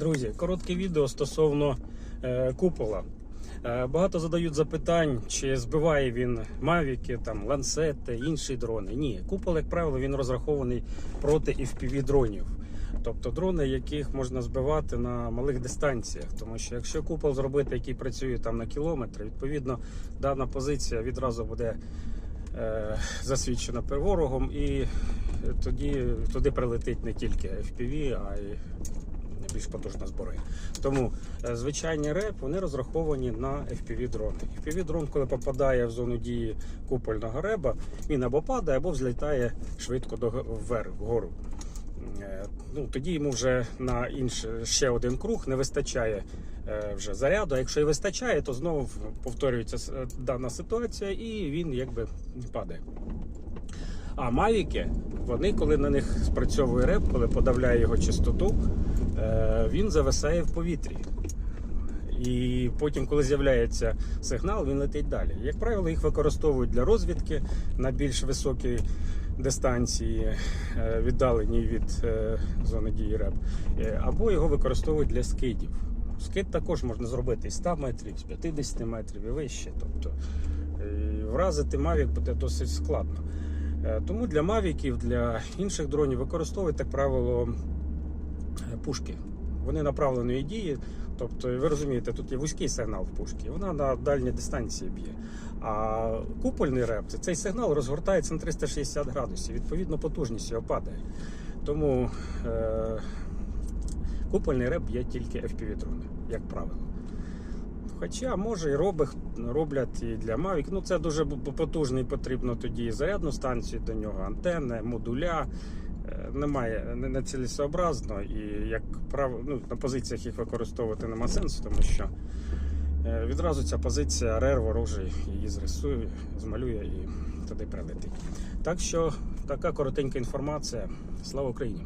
Друзі, коротке відео стосовно е, купола. Е, багато задають запитань, чи збиває він мавіки, там ланцети, інші дрони. Ні, купол, як правило, він розрахований проти FPV дронів. Тобто дрони, яких можна збивати на малих дистанціях. Тому що якщо купол зробити, який працює там на кілометр, відповідно дана позиція відразу буде е, засвідчена ворогом, і тоді туди прилетить не тільки FPV, а й більш потужна зброя. Тому е, звичайні РЕП вони розраховані на FPV дрони. FPV дрон, коли попадає в зону дії купольного реба, він або падає, або взлітає швидко до вверх, вгору. Е, Ну, тоді йому вже на інший ще один круг не вистачає е, вже заряду. А якщо і вистачає, то знову повторюється дана ситуація, і він якби падає. А мавіки, вони, коли на них спрацьовує реп, коли подавляє його частоту, е, він зависає в повітрі. І потім, коли з'являється сигнал, він летить далі. Як правило, їх використовують для розвідки на більш високій дистанції, е, віддалені від е, зони дії РЕП, Е, або його використовують для скидів. Скид також можна зробити із 100 метрів, з 50 метрів і вище. Тобто е, вразити Mavic буде досить складно. Е, Тому для мавіків, для інших дронів використовують, як правило, е, пушки. Вони направленої дії. Тобто, ви розумієте, тут є вузький сигнал в пушці, вона на дальній дистанції б'є. А купольний реп цей сигнал розгортається на 360 градусів. Відповідно, потужність його падає. Тому е, купольний реп б'є тільки FPV-дрони, як правило. Хоча може і роби, роблять і для Mavic. Ну це дуже потужний, потрібно тоді зарядну станцію до нього, антенни, модуля. Немає не не і як прав... ну, на позиціях їх використовувати нема сенсу, тому що е, відразу ця позиція РР ворожий її зрисує, змалює і туди прилетить. Так що така коротенька інформація. Слава Україні!